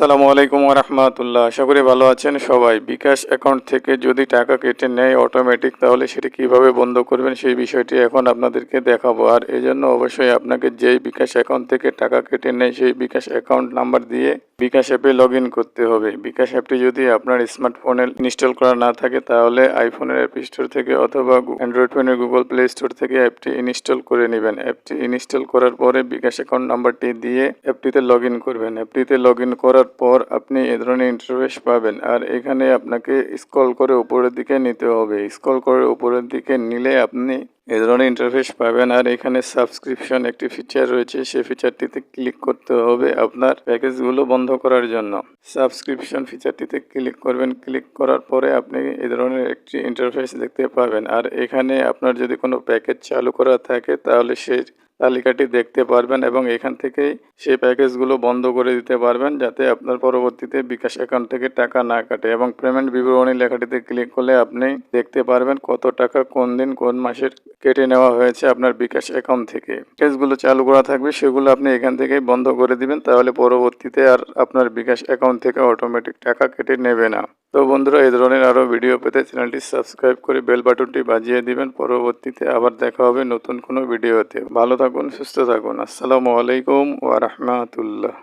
আসসালামু আলাইকুম রহমতুল্লাহ। আশা করি ভালো আছেন সবাই। বিকাশ অ্যাকাউন্ট থেকে যদি টাকা কেটে নেয় অটোমেটিক তাহলে সেটি কীভাবে বন্ধ করবেন সেই বিষয়টি এখন আপনাদেরকে দেখাবো। আর এই জন্য অবশ্যই আপনাকে যেই বিকাশ অ্যাকাউন্ট থেকে টাকা কেটে নেয় সেই বিকাশ অ্যাকাউন্ট নাম্বার দিয়ে বিকাশ অ্যাপে লগ করতে হবে। বিকাশ অ্যাপটি যদি আপনার স্মার্টফোনে ইনস্টল করা না থাকে, তাহলে আইফোনের অ্যাপ স্টোর থেকে অথবা অ্যান্ড্রয়েড ফোনের গুগল প্লে স্টোর থেকে অ্যাপটি ইনস্টল করে নেবেন। অ্যাপটি ইনস্টল করার পরে বিকাশ অ্যাকাউন্ট নাম্বারটি দিয়ে অ্যাপটিতে লগ করবেন। অ্যাপটিতে লগ করার পর আপনি এ ধরনের ইন্টারফেস পাবেন। আর এখানে আপনাকে স্ক্রল করে উপরের দিকে নিতে হবে। স্ক্রল করে উপরের দিকে নিলে আপনি এ ধরনের ইন্টারফেস পাবেন আর এখানে সাবস্ক্রিপশন একটি ফিচার রয়েছে সেই ফিচারটিতে ক্লিক করতে হবে আপনার প্যাকেজগুলো বন্ধ করার জন্য। সাবস্ক্রিপশন ফিচারটিতে ক্লিক করবেন ক্লিক করার পরে আপনি এ ধরনের একটি ইন্টারফেস দেখতে পাবেন। আর এখানে আপনার যদি কোনো প্যাকেজ চালু করা থাকে, তাহলে সেই তালিকাটি দেখতে পারবেন এবং এখান থেকেই সেই প্যাকেজগুলো বন্ধ করে দিতে পারবেন যাতে আপনার পরবর্তীতে বিকাশ অ্যাকাউন্ট থেকে টাকা না কাটে এবং পেমেন্ট বিবরণী লেখাটিতে ক্লিক করলে আপনি দেখতে পারবেন কত টাকা কোন দিন কোন মাসের কেটে নেওয়া হয়েছে আপনার বিকাশ অ্যাকাউন্ট থেকে। প্যাকেজগুলো চালু করা থাকবে, সেগুলো আপনি এখান থেকেই বন্ধ করে দিবেন, তাহলে পরবর্তীতে আর আপনার বিকাশ অ্যাকাউন্ট থেকে অটোমেটিক টাকা কেটে নেবে না। তো বন্ধুরা, এই ধরনের আরও ভিডিও পেতে চ্যানেলটি সাবস্ক্রাইব করে বেল বাটনটি বাজিয়ে দিবেন। পরবর্তীতে আবার দেখা হবে নতুন কোনো ভিডিওতে ভালো থাকুন, সুস্থ থাকুন। আসসালামু আলাইকুম ওয়া রাহমাতুল্লাহ।